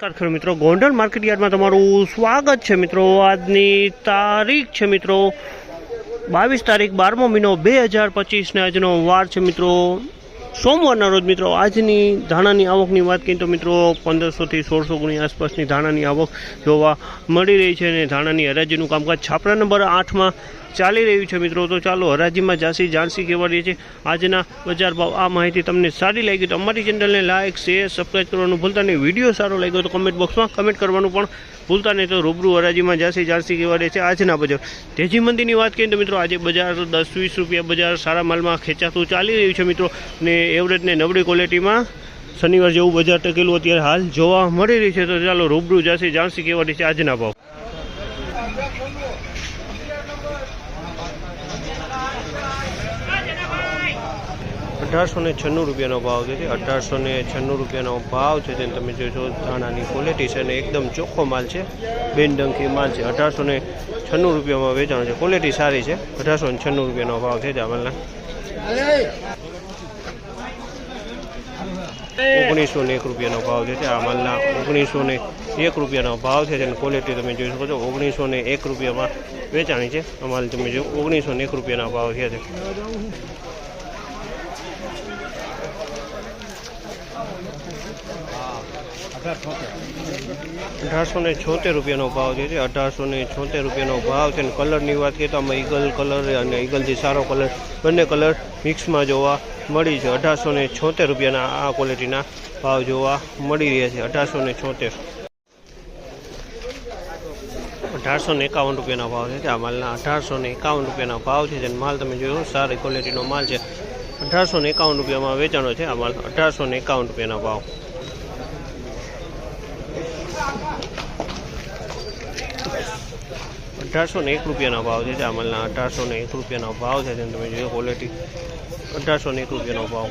નમસ્કાર ખેડૂત મિત્રો. ગોંડલ માર્કેટ યાર્ડમાં તમારું સ્વાગત છે મિત્રો. આજની તારીખ છે મિત્રો, બાવીસ તારીખ બારમો મહિનો બે હજાર પચીસને આજનો વાર છે મિત્રો. સોમવારના રોજ મિત્રો આજની ધાણાની આવકની વાત કરીએ તો મિત્રો પંદરસોથી સોળસો ગુણી આસપાસની ધાણાની આવક જોવા મળી રહી છે અને ધાણાની હરાજીનું કામકાજ છાપરા નંબર આઠમાં ચાલી રહ્યું છે મિત્રો. તો ચાલો હરાજીમાં જાસી જાણસી કહેવા રહીએ છે આજના બજાર ભાવ આ માહિતી તમને સારી લાગી તો અમારી ચેનલને લાઇક શેર સબસ્ક્રાઈબ કરવાનું ભૂલતા નહીં. વીડિયો સારો લાગ્યો તો કમેન્ટ બોક્સમાં કમેન્ટ કરવાનું પણ ભૂલતા નહીં. તો રૂબરૂ હરાજીમાં જાણસી કહેવા રહે છે આજના બજાર. તેજી મંદીની વાત કરીએ તો મિત્રો આજે બજાર દસ વીસ રૂપિયા બજાર સારા માલમાં ખેંચાતું ચાલી રહ્યું છે મિત્રો. ને એવરેજ ને નબળી ક્વોલિટીમાં શનિવાર જેવું બજાર ટકેલું અત્યારે હાલ જોવા મળી રહી છે. તો ચાલો રૂબરૂ જાસી જાણસી કહેવા રહી છે આજના ભાવ. અઢારસો ને છન્નું રૂપિયાનો ભાવ છે. અઢારસો ને છન્નું રૂપિયાનો ભાવ છે જેને તમે જોશો ધાણાની ક્વોલિટી છે અને એકદમ ચોખ્ખો માલ છે. બેનડંકી માલ છે. અઢારસો ને છન્નું રૂપિયામાં વેચાણ છે. ક્વોલિટી સારી છે. અઢારસો ને છન્નું રૂપિયાનો ભાવ છે જ આ માલના ઓગણીસો ને એક રૂપિયાનો ભાવ છે આ માલના. ઓગણીસો ને એક રૂપિયાનો ભાવ છે જેની ક્વોલિટી તમે જોઈ શકો છો. ઓગણીસો ને એક રૂપિયામાં વેચાણી છે. આ માલ તમે જો, ઓગણીસો ને એક રૂપિયાના ભાવ છે અઢારસો ને છોતેર રૂપિયાનો ભાવ જે છે અઢારસો ને છોતેર રૂપિયાનો ભાવ છે. અને કલરની વાત કરીએ તો આમાં ઈગલ કલર અને ઈગલથી સારો કલર બંને કલર મિક્સમાં જોવા મળી છે. અઢારસો ને છોતેર રૂપિયાના આ ક્વોલિટીના ભાવ જોવા મળી રહ્યા છે. અઢારસો ને છોતેર. અઢારસો ને એકાવન રૂપિયાના ભાવ છે. આ માલના અઢારસો ને એકાવન રૂપિયાના ભાવ છે. જેનો માલ તમે જોયો, સારી ક્વોલિટીનો માલ છે. અઢારસો ને એકાવન રૂપિયામાં વેચાણો છે આ માલ અઢારસો ને એકાવન રૂપિયાનો ભાવ. અઢારસો ને એક રૂપિયાનો ભાવ છે ચામલના માલના અઢારસો ને એક રૂપિયાનો ભાવ છે, જેને તમે જોયો ક્વોલિટી અઢારસો ને એક રૂપિયાનો ભાવ.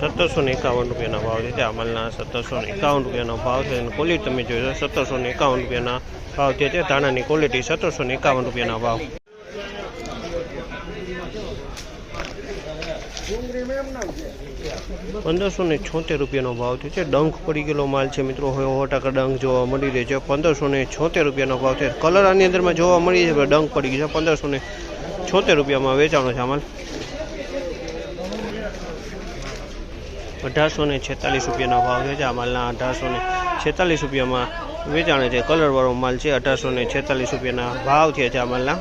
સત્તરસો ને એકાવન રૂપિયાના ભાવ છે ચામલના માલના સત્તરસો ને એકાવન રૂપિયાનો ભાવ છે, અને ક્વોલિટી તમે જોયો સત્તરસો ને એકાવન રૂપિયાના ભાવ છે તે ધાણાની ક્વોલિટી સત્તરસો ને એકાવન રૂપિયાના ભાવ. પંદરસો ને છોતેર રૂપિયાનો ભાવ થયો છે. ડંખ પડી ગયેલો માલ છે મિત્રો. હવે સો ટકા ડંખ જોવા મળી રહ્યો છે. પંદરસો ને છોતેર રૂપિયાનો ભાવ છે કલર આની અંદરમાં જોવા મળી છે ડંખ પડી ગયો છે. પંદરસો ને છોતેર રૂપિયામાં વેચાણો છે આ માલ અઢારસો ને છેતાલીસ રૂપિયાનો ભાવ છે. આ માલના અઢારસો ને છેતાલીસ રૂપિયામાં વેચાણે છે. કલરવાળો માલ છે. અઢારસો ને છેતાલીસ રૂપિયાના ભાવ થયા છે આ માલના.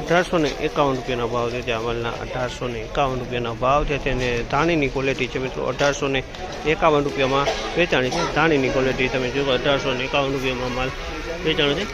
અઢારસો ને એકાવન રૂપિયાનો ભાવ છે ત્યાં અમલના અઢારસો ને એકાવન રૂપિયાનો ભાવ છે. તેને ધાણીની ક્વોલિટી છે મિત્રો. અઢારસો ને એકાવન રૂપિયામાં વેચાણી છે. ધાણીની ક્વોલિટી તમે જુઓ અઢારસો ને એકાવન રૂપિયામાં માલ વેચાણો છે.